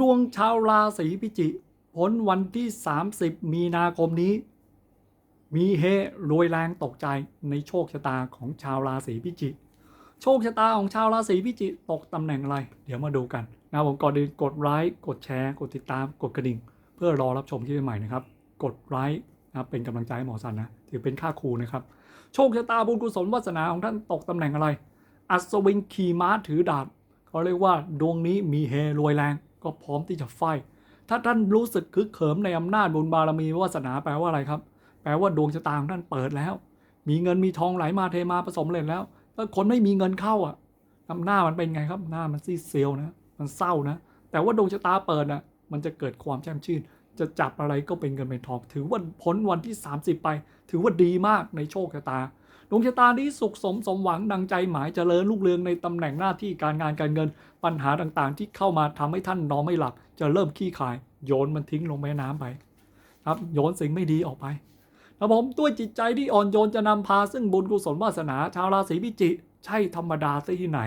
ดวงชาวราศีพิจิกผลวันที่ 30 มีนาคมนี้ มีเฮรวยแรงตกใจในโชคชะตาของชาวราศีพิจิกโชคชะตาของชาวราศีพิจิกตกตำแหน่งอะไร เดี๋ยวมาดูกันนะผมก่อนอื่นกดไลค์กดแชร์ กดติดตามกดกระดิ่ง เพื่อรอรับชมคลิปใหม่นะครับ กดไลค์นะเป็นกำลังใจให้หมอสันนะถือเป็นค่าครูนะครับ โชคชะตาบุญกุศลวาสนาของท่านตกตำแหน่งอะไร อัศวินขี่ม้าถือดาบเขาเรียกว่าดวงนี้มีเฮรวยแรง ก็พร้อมที่จะไฟ ถ้าท่านรู้สึกคึกเขิมในอำนาจบุญบารมีวาสนาแปลว่าอะไรครับ แปลว่าดวงชะตาของท่านเปิดแล้ว มีเงินมีทองไหลมาเทมาผสมเลยแล้ว ถ้าคนไม่มีเงินเข้าอะทำหน้ามันเป็นไงครับ หน้ามันซีเซียวนะ มันเศร้านะ แต่ว่าดวงชะตาเปิดอะ มันจะเกิดความแช่มชื่น จะจับอะไรก็เป็นเงินเป็นทอง ถือว่าพ้นวันที่ 30 ไป ถือว่าดีมากในโชคชะตา ดวงชะตานี้สุขสมสมหวังดังใจหมายเจริญรุ่งเรืองในตำแหน่งหน้าที่การงานการเงิน ปัญหาต่างๆ ที่เข้ามาทำให้ท่านนอนไม่หลับจะเริ่มขี้ขายโยนมันทิ้งลงแม่น้ำไปครับโยนสิ่งไม่ดีออกไปครับผมด้วยจิตใจที่อ่อนโยนจะนำพาซึ่งบุญกุศลวาสนาชาวราศีพิจิกใช่ธรรมดาซะที่ไหน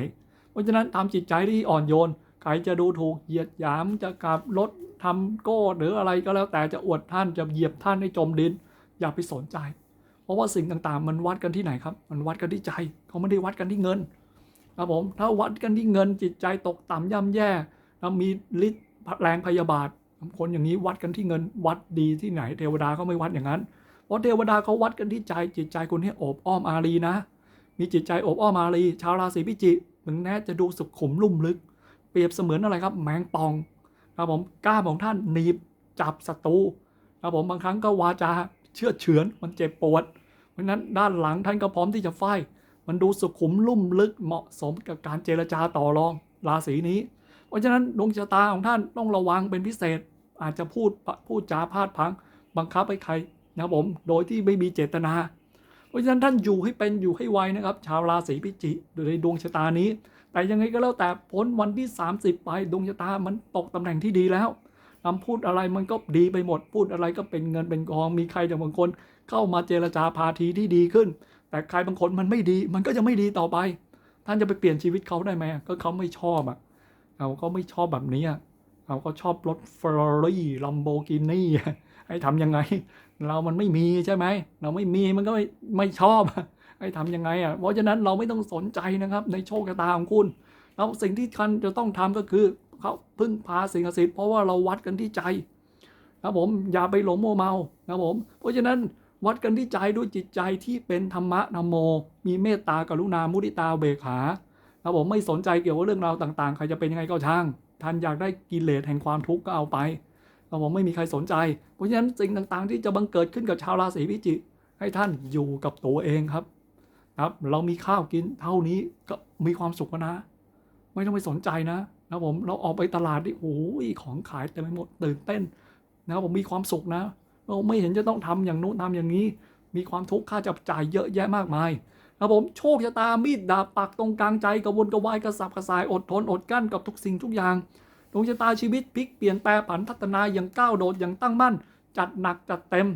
เพราะฉะนั้นทำจิตใจที่อ่อนโยนใครจะดูถูกเหยียดหยามจะกลับรถทำโก้หรืออะไรก็แล้วแต่จะอวดท่านจะเหยียบท่านให้จมดิน อย่าไปสนใจ เพราะว่าสิ่งต่างๆ มันวัดกันที่ไหนครับ มันวัดกันที่ใจเขาไม่ได้วัดกันที่เงินครับผมถ้าวัดกันที่เงินจิตใจตกต่ำย่ำแย่แล้วมีฤทธิ์แรงพยาบาทคนอย่างนี้วัดกันที่เงินวัดดีที่ไหน เทวดาเขาไม่วัดอย่างนั้น เพราะเทวดาเขาวัดกันที่ใจจิตใจคนที่โอบอ้อมอารีนะ มีจิตใจโอบอ้อมอารี ชาวราศีพิจิกถึงแม้จะดูสุขุมลุ่มลึก เปรียบเสมือนอะไรครับ แมงป่องครับผมกล้ามของท่านหนีบจับศัตรูครับผมบางครั้งก็วาจา เชื่อเฉือน มันเจ็บปวด เพราะฉะนั้นด้านหลังท่านก็พร้อมที่จะไฟมันดูสุขุมลุ่มลึกเหมาะสมกับการเจรจาต่อรองราศีนี้ เพราะฉะนั้นดวงชะตาของท่านต้องระวังเป็นพิเศษ อาจจะพูดพูดจาพาดพัง บังคับให้ใครนะครับผมโดยที่ไม่มีเจตนา เพราะฉะนั้นท่านอยู่ให้เป็นอยู่ให้ไวนะครับ ชาวราศีพิจิกในดวงชะตานี้ แต่ยังไงก็แล้วแต่พ้นวันที่ 30 ไปดวงชะตามันตกตำแหน่งที่ดีแล้ว คำพูดอะไรมันก็ดีไปหมด พูดอะไรก็เป็นเงินเป็นกอง มีใครแต่บางคนเข้ามาเจรจาพาทีที่ดีขึ้น แต่ใครบางคนมันไม่ดี มันก็จะไม่ดีต่อไป ท่านจะไปเปลี่ยนชีวิตเขาได้ไหมก็เขาไม่ชอบอะเขาก็ไม่ชอบแบบนี้อะเขาก็ชอบรถเฟอร์รารี่ลัมโบกินี่ให้ทำยังไง เรามันไม่มีใช่ไหม เราไม่มีมันก็ไม่ไม่ชอบให้ทำยังไงอะ เพราะฉะนั้นเราไม่ต้องสนใจนะครับในโชคชะตาของคุณ แล้วสิ่งที่ท่านจะต้องทำก็คือ เขาพึ่งพาสิ่งศักดิ์สิทธิ์เพราะว่าเราวัดกันที่ใจนะผมอย่าไปหลงโมเมานะผมเพราะฉะนั้นวัดกันที่ใจด้วยจิตใจที่เป็นธรรมะธรรมโม มีเมตตากรุณามุทิตาเบกขานะผมไม่สนใจเกี่ยวกับเรื่องราวต่างๆ ใครจะเป็นยังไงก็ช่างท่านอยากได้กิเลสแห่งความทุกข์ก็เอาไปนะผมไม่มีใครสนใจ เพราะฉะนั้นสิ่งต่างๆ ที่จะบังเกิดขึ้นกับชาวราศีพิจิกให้ท่านอยู่กับตัวเองครับ ครับ เรามีข้าวกินเท่านี้ก็มีความสุขแล้วนะ ไม่ต้องไปสนใจนะ นะผมเราออกไปตลาดนี่โอ้ยของขายเต็มไปหมดตื่นเต้นนะครับผมมีความสุขนะ เราไม่เห็นจะต้องทำอย่างโน้นทำอย่างนี้ มีความทุกข์ค่าจับจ่ายเยอะแยะมากมายนะผมโชคชะตามีดดาบปักตรงกลางใจกระวนกระวายกระสับกระส่ายอดทนอดกั้นกับทุกสิ่งทุกอย่างดวงชะตาชีวิตพลิกเปลี่ยนแปลผันพัฒนาอย่างก้าวโดดอย่างตั้งมั่น จัดหนักจัดเต็ม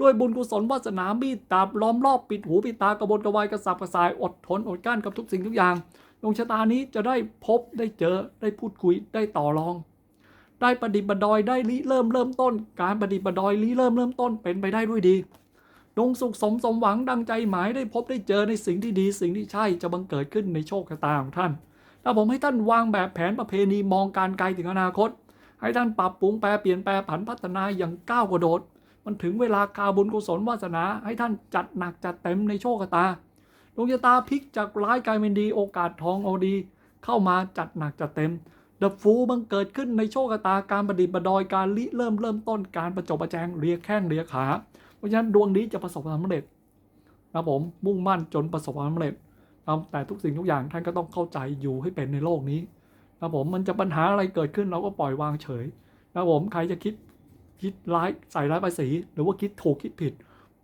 ด้วยบุญกุศลวาสนามีดดาบล้อมรอบปิดหูปิดตากระวนกระวายกระสับกระส่ายอดทนอดกั้นกับทุกสิ่งทุกอย่าง ดวงชะตานี้จะได้พบได้เจอได้พูดคุยได้ต่อรอง ได้ประดิษฐ์ประดอยได้ริเริ่มเริ่มต้น การประดิษฐ์ประดอยริเริ่มเริ่มต้นเป็นไปได้ด้วยดีดวงสุขสมสมหวังดังใจหมายได้พบได้เจอในสิ่งที่ดีสิ่งที่ใช่จะบังเกิดขึ้นในโชคชะตาของท่านถ้าผมให้ท่านวางแบบแผนประเพณีมองการไกลถึงอนาคต ให้ท่านปรับปรุงแปลเปลี่ยนแปลผันพัฒนาอย่างก้าวกระโดด มันถึงเวลาคาบุญกุศลวาสนาให้ท่านจัดหนักจัดเต็มในโชคชะตา ดวงชะตาพลิกจากร้ายกลายเป็นดีโอกาสทองเอาดี เข้ามาจัดหนักจัดเต็มเดอะฟูบังเกิดขึ้นในโชคชะตาการประดิษฐ์ประดอยการริเริ่มเริ่มต้นการประจบประแจงเรียแข้งเรียขาเพราะฉะนั้นดวงนี้จะประสบความสำเร็จนะผมมุ่งมั่นจนประสบความสำเร็จนะแต่ทุกสิ่งทุกอย่างท่านก็ต้องเข้าใจอยู่ให้เป็นในโลกนี้นะผมมันจะปัญหาอะไรเกิดขึ้นเราก็ปล่อยวางเฉยนะผมใครจะคิดคิดร้ายใส่ร้ายภาษีหรือว่าคิดถูกคิดผิด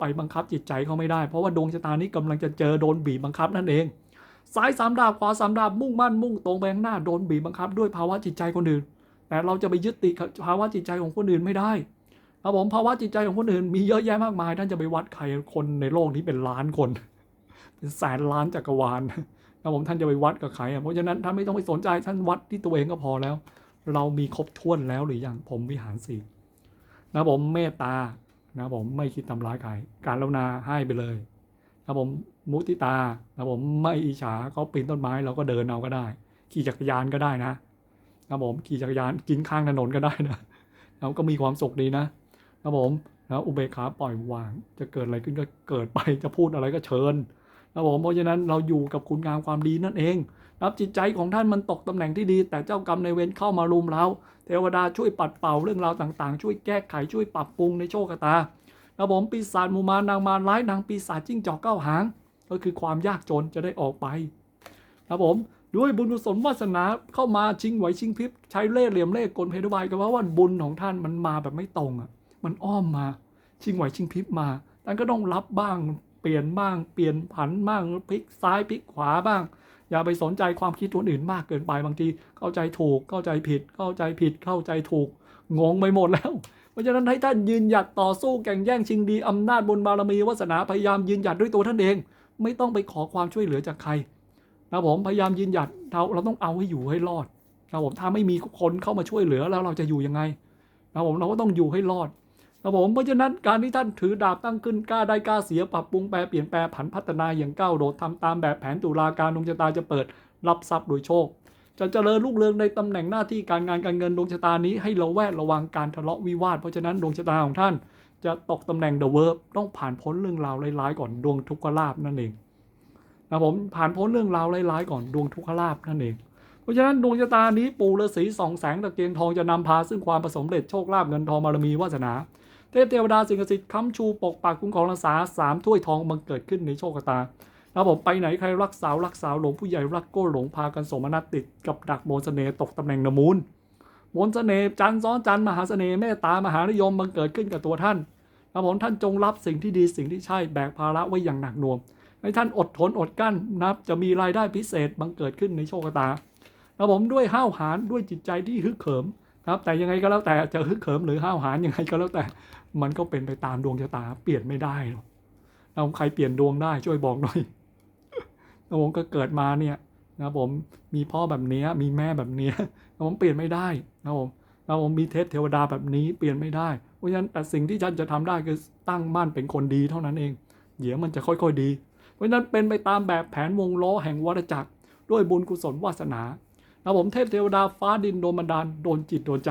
ไปบังคับจิตใจเขาไม่ได้ เพราะว่าดวงชะตานี้กำลังจะเจอโดนบีบบังคับนั่นเอง ซ้ายสามดาบขวาสามดาบมุ่งมั่นมุ่งตรงไปข้างหน้าโดนบีบบังคับ ด้วยภาวะจิตใจคนอื่น แต่เราจะไปยึดติดกับภาวะจิตใจของคนอื่นไม่ได้ครับผมภาวะจิตใจของคนอื่นมีเยอะแยะมากมายท่านจะไปวัดใครคนในโลกนี้เป็นล้านคน เป็นแสนล้านจักรวาลครับผมท่านจะไปวัดกับใครเพราะฉะนั้นท่านไม่ต้องไปสนใจท่านวัดที่ตัวเองก็พอแล้ว เรามีครบถ้วนแล้วหรือยังผมวิหารสีนะผมเมตตา นะผมไม่คิดทำร้ายใครการลนาให้ไปเลยนะผมมุติตานะผมไม่อิจฉาเขาปีนต้นไม้เราก็เดินเอาก็ได้ ขี่จักรยานก็ได้นะนะผมขี่จักรยานกินข้างถนนก็ได้นะเราก็มีความสุขดีนะนะผมนะอุเบกขาปล่อยวาง จะเกิดอะไรขึ้นก็เกิดไปจะพูดอะไรก็เชิญ นะผมเพราะฉะนั้นเราอยู่กับคุณงามความดีนั่นเองครับจิตใจของท่านมันตกตำแหน่งที่ดี แต่เจ้ากรรมในเวรเข้ามารุมเราเทวดาช่วยปัดเป่าเรื่องราวต่างๆ ช่วยแก้ไขช่วยปรับปรุงในโชคชะตาครับผมปีศาจมูมานางมารร้ายนางปีศาจจิ้งจอกเก้าหาง ก็คือความยากจนจะได้ออกไปครับผมด้วยบุญกุศลวาสนาเข้ามาชิงไหวชิงพริบใช้เล่ห์เหลี่ยมเล่ห์กลเพทุบายก็เพราะว่าบุญของท่านมันมาแบบไม่ตรงอะมันอ้อมมา ชิงไหวชิงพริบมาท่านก็ต้องรับบ้าง เปลี่ยนบ้างเปลี่ยนผันบ้างพลิกซ้ายพลิกขวาบ้าง อย่าไปสนใจความคิดคนอื่นมากเกินไปบางทีเข้าใจถูกเข้าใจผิด เข้าใจผิดเข้าใจถูกงงไปหมดแล้วเพราะฉะนั้นให้ท่านยืนหยัดต่อสู้แข่งแย่งชิงดีอำนาจบุญบารมีวาสนาพยายามยืนหยัดด้วยตัวท่านเอง ไม่ต้องไปขอความช่วยเหลือจากใครนะผมพยายามยืนหยัดเราเราต้องเอาให้อยู่ให้รอดนะผมถ้าไม่มีคนเข้ามาช่วยเหลือแล้วเราจะอยู่ยังไงนะผมเราก็ต้องอยู่ให้รอด นะผมเพราะฉะนั้นการที่ท่านถือดาบตั้งขึ้นกล้าได้กล้าเสียปรับปรุงแปลเปลี่ยนแปลผันพัฒนาอย่างก้าวโดดทำตามแบบแผนตุลาการดวงชะตาจะเปิด รับทรัพย์โดยโชค จะเจริญรุ่งเรืองในตำแหน่งหน้าที่การงานการเงินดวงชะตานี้ให้เราแวดระวังการทะเลาะวิวาท เพราะฉะนั้นดวงชะตาของท่าน จะตกตำแหน่งเดอะเวิร์บต้องผ่านพ้นเรื่องราวร้ายๆก่อนดวงทุกขลาภนั่นเองนะผมผ่านพ้นเรื่องราวร้ายๆก่อนดวงทุกขลาภนั่นเองเพราะฉะนั้นดวงชะตานี้ปู่ฤาษีสองแสงตะเกียงทองจะนำพาซึ่งความประสมเร็จโชคลาภเงินทองบารมีวาสนา เทพเทวดาสิ่งศักดิ์สิทธิ์ค้ำชูปกปักคุ้มครองรักษาสามถ้วยทองบังเกิดขึ้นในโชคตานะผมไปไหนใครรักสาวรักสาวหลงผู้ใหญ่รักโก้หลงพากันสมนัตติดกับดักโมนเสน่ห์ตกตำแหน่งนมูลมนเสน่ห์จันทร์ซ้อนจันทร์มหาเสน่ห์เมตตามหานิยมบังเกิดขึ้นกับตัวท่านนะผมท่านจงรับสิ่งที่ดีสิ่งที่ใช่แบกภาระไว้อย่างหนักหน่วงให้ท่านอดทนอดกั้นนับจะมีรายได้พิเศษบังเกิดขึ้นในโชคตานะผมด้วยห้าวหาญด้วยจิตใจที่ฮึกเหิม ครับ แต่ยังไงก็แล้วแต่จะฮึกเหิมหรือห้าวหาญยังไงก็แล้วแต่ มันก็เป็นไปตามดวงชะตา เปลี่ยนไม่ได้หรอกเราใครเปลี่ยนดวงได้ช่วยบอกหน่อยนะผมก็เกิดมาเนี่ยนะผมมีพ่อแบบนี้มีแม่แบบนี้นะผมเปลี่ยนไม่ได้นะผมนะผมมีเทพเทวดาแบบนี้เปลี่ยนไม่ได้เพราะฉะนั้นแต่สิ่งที่ฉันจะทำได้คือตั้งมั่นเป็นคนดีเท่านั้นเองเดี๋ยวมันจะค่อย ๆ ดี เพราะฉะนั้นเป็นไปตามแบบแผนวงล้อแห่งวัฏจักร ด้วยบุญกุศลวาสนา นะผมเทพเทวดาฟ้าดินโดนบันดาลโดนจิตโดนใจ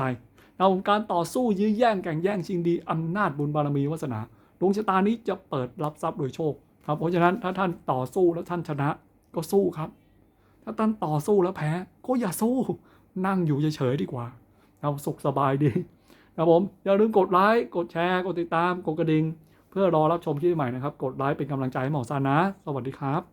นะผมการต่อสู้ยื้อแย่งแข่งแย่งชิงดีอำนาจบุญบารมีวาสนาดวงชะตานี้จะเปิดรับทรัพย์โดยโชคครับเพราะฉะนั้นถ้าท่านต่อสู้แล้วท่านชนะก็สู้ครับ ถ้าท่านต่อสู้แล้วแพ้ก็อย่าสู้ นั่งอยู่เฉยๆดีกว่าเราสุขสบายดีครับผมอย่าลืมกดไลค์กดแชร์กดติดตามกดกระดิ่งเพื่อรอรับชมคลิปใหม่นะครับ กดไลค์เป็นกำลังใจให้หมอซานะสวัสดีครับ